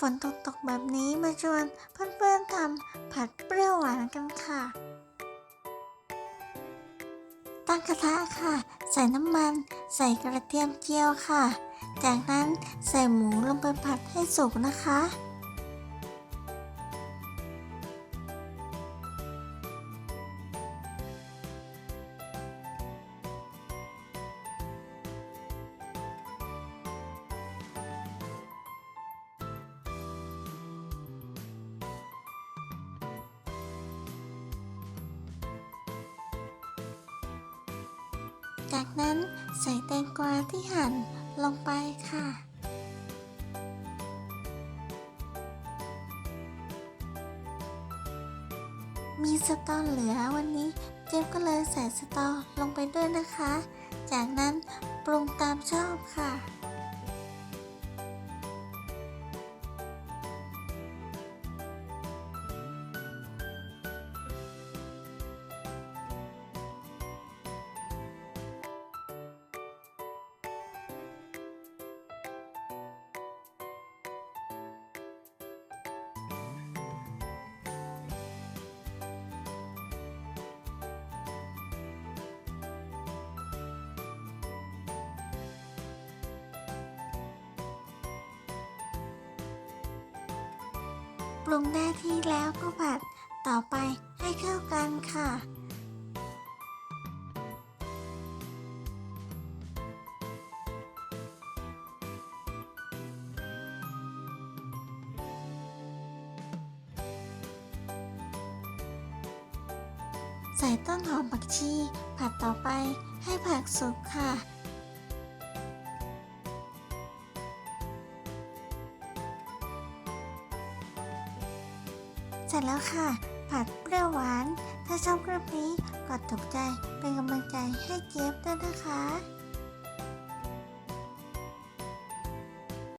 ฝนตกตกแบบนี้มาชวนเพื่อนๆทำผัดเปรี้ยวหวานกันค่ะ ตั้งกระทะค่ะ ใส่น้ำมัน ใส่กระเทียมเจียวค่ะ จากนั้นใส่หมูลงไปผัดให้สุกนะคะ จากนั้นใส่แตงกวาที่หั่นลงไปค่ะ มีสตอเหลือวันนี้เจ๊ก็เลยใส่สตอลงไปด้วยนะคะ จากนั้นปรุงตามชอบค่ะ ปรุงได้ที่แล้วก็ผัดต่อไปให้เข้ากันค่ะ ใส่ต้นหอมผักชีผัดต่อไปให้ผักสุกค่ะ สร็จแล้วค่ะ ผัดเปรี้ยวหวาน ถ้าชอบคลิปนี้กดถูกใจเป็นกำลังใจให้เจี๊ยบด้วยนะคะ